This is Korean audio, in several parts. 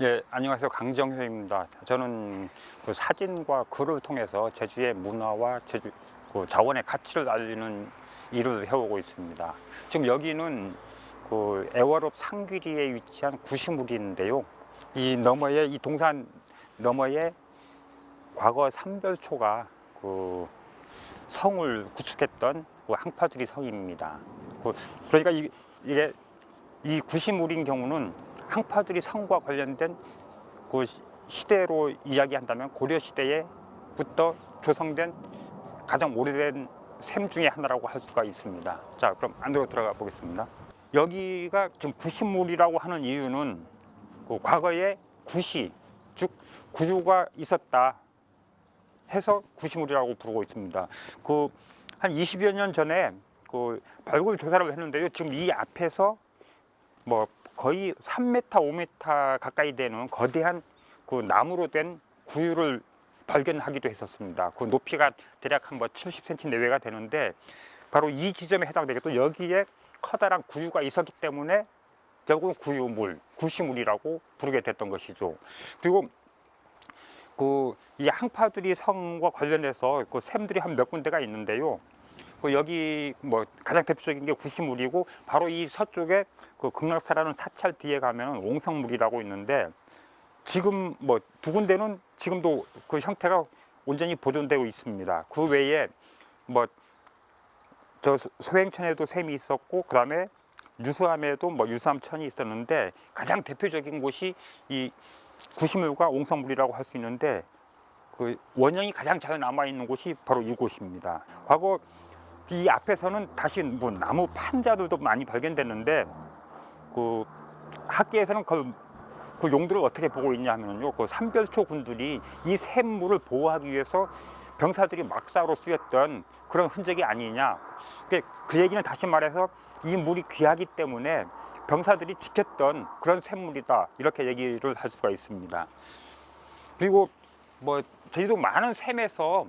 예, 안녕하세요. 강정효입니다. 저는 그 사진과 글을 통해서 제주의 문화와 제주 그 자원의 가치를 알리는 일을 해오고 있습니다. 지금 여기는 그 애월읍 상귀리에 위치한 구시물인데요. 이 너머에 이 동산 너머에 과거 삼별초가 그 성을 구축했던 그 항파두리 성입니다. 그 그러니까 이, 이게 이 구시물인 경우는 항파두리 성과 관련된 그 시- 시대로 이야기한다면 고려 시대에부터 조성된 가장 오래된 샘 중에 하나라고 할 수가 있습니다. 자, 그럼 안으로 들어가 보겠습니다. 여기가 지금 구시물이라고 하는 이유는 그 과거에 구시, 즉 구유가 있었다 해서 구시물이라고 부르고 있습니다. 그 한 20여 년 전에 그 발굴 조사를 했는데요. 지금 이 앞에서 뭐 거의 3m, 5m 가까이 되는 거대한 그 나무로 된 구유를 발견하기도 했었습니다. 그 높이가 대략 한뭐 70cm 내외가 되는데 바로 이 지점에 해당되겠고 여기에 커다란 구유가 있었기 때문에 결국은 구유물, 구시물이라고 부르게 됐던 것이죠. 그리고 그 이 항파들이 성과 관련해서 그 샘들이 한 몇 군데가 있는데요. 그 여기 뭐 가장 대표적인 게 구시물이고 바로 이 서쪽에 그 극락사라는 사찰 뒤에 가면 옹성물이라고 있는데 지금 뭐 두 군데는 지금도 그 형태가 온전히 보존되고 있습니다. 그 외에 뭐 저 소행천에도 샘이 있었고 그다음에 유수암에도 뭐 유수암천이 있었는데 가장 대표적인 곳이 이 구시물과 옹성물이라고 할 수 있는데 그 원형이 가장 잘 남아 있는 곳이 바로 이곳입니다. 과거 이 앞에서는 다시 뭐 나무 판자들도 많이 발견됐는데 그 학계에서는 그, 그 용도를 어떻게 보고 있냐 하면요. 그 삼별초 군들이 이 샘물을 보호하기 위해서 병사들이 막사로 쓰였던 그런 흔적이 아니냐. 그, 그 얘기는 다시 말해서 이 물이 귀하기 때문에 병사들이 지켰던 그런 샘물이다. 이렇게 얘기를 할 수가 있습니다. 그리고 뭐 제주도 많은 샘에서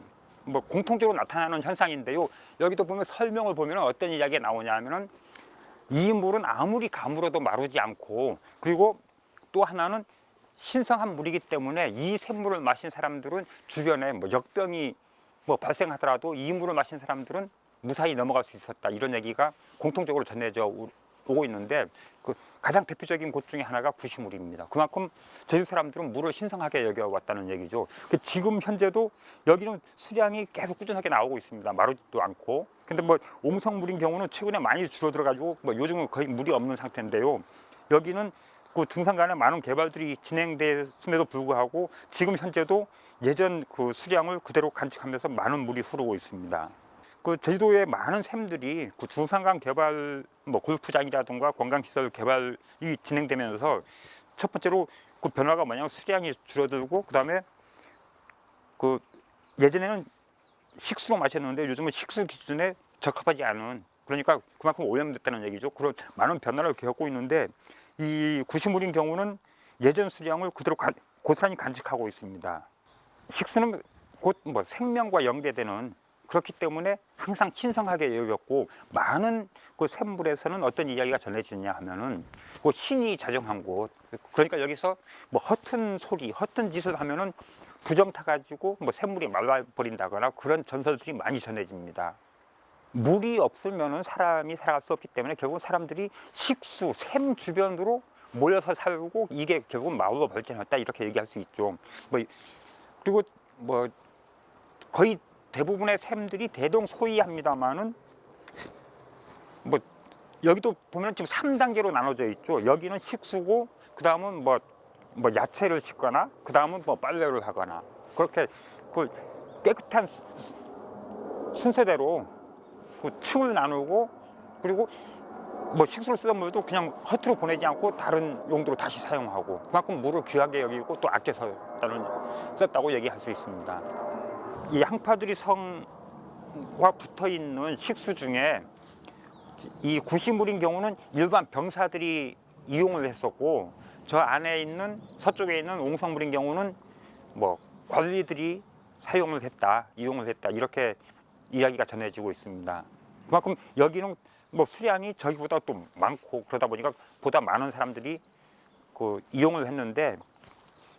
뭐 공통적으로 나타나는 현상인데요. 여기도 보면 설명을 보면 어떤 이야기가 나오냐 하면은 이 물은 아무리 가물어도 마르지 않고 그리고 또 하나는 신성한 물이기 때문에 이 샘물을 마신 사람들은 주변에 뭐 역병이 뭐 발생하더라도 이 물을 마신 사람들은 무사히 넘어갈 수 있었다 이런 얘기가 공통적으로 전해져 오- 오고 있는데 그 가장 대표적인 곳 중에 하나가 구시물입니다. 그만큼 제주 사람들은 물을 신성하게 여겨왔다는 얘기죠. 그 지금 현재도 여기는 수량이 계속 꾸준하게 나오고 있습니다. 마르지도 않고. 근데 뭐 옹성물인 경우는 최근에 많이 줄어들어가지고 뭐 요즘은 거의 물이 없는 상태인데요. 여기는 그 중산간에 많은 개발들이 진행됐음에도 불구하고 지금 현재도 예전 그 수량을 그대로 간직하면서 많은 물이 흐르고 있습니다. 그 제주도의 많은 샘들이 그 중산간 개발 뭐 골프장이라든가 관광시설 개발이 진행되면서 첫 번째로 그 변화가 뭐냐면 수량이 줄어들고 그다음에 그 예전에는 식수로 마셨는데 요즘은 식수 기준에 적합하지 않은 그러니까 그만큼 오염됐다는 얘기죠. 그런 많은 변화를 겪고 있는데 이 구시물인 경우는 예전 수량을 그대로 간- 고스란히 간직하고 있습니다. 식수는 곧 뭐 생명과 연계되는 그렇기 때문에 항상 신성하게 여겼고 많은 그 샘물에서는 어떤 이야기가 전해지냐 하면은 그 신이 자정한 곳 그러니까 여기서 뭐 허튼 소리 허튼 짓을 하면은 부정 타가지고 뭐 샘물이 말라버린다거나 그런 전설들이 많이 전해집니다. 물이 없으면은 사람이 살아갈 수 없기 때문에 결국 사람들이 식수 샘 주변으로 모여서 살고 이게 결국 마을로 발전했다 이렇게 얘기할 수 있죠. 뭐 그리고 뭐 거의 대부분의 샘들이 대동 소이합니다만은 뭐 여기도 보면 지금 3단계로 나눠져 있죠. 여기는 식수고 그다음은 뭐, 뭐 야채를 씻거나 그다음은 뭐 빨래를 하거나 그렇게 그 깨끗한 순서대로 그 층을 나누고 그리고 뭐 식수를 쓰던 물도 그냥 허투루 보내지 않고 다른 용도로 다시 사용하고 그만큼 물을 귀하게 여기고 또 아껴 썼다는 썼다고 얘기할 수 있습니다. 이 항파두리 성과 붙어 있는 식수 중에 이 구시물인 경우는 일반 병사들이 이용을 했었고 저 안에 있는 서쪽에 있는 옹성물인 경우는 뭐 관리들이 사용을 했다, 이용을 했다 이렇게 이야기가 전해지고 있습니다. 그만큼 여기는 뭐 수량이 저기보다 또 많고 그러다 보니까 보다 많은 사람들이 그 이용을 했는데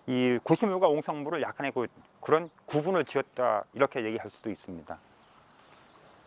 이 구시물과 옹성물을 약간의 그 그런 구분을 지었다 이렇게 얘기할 수도 있습니다.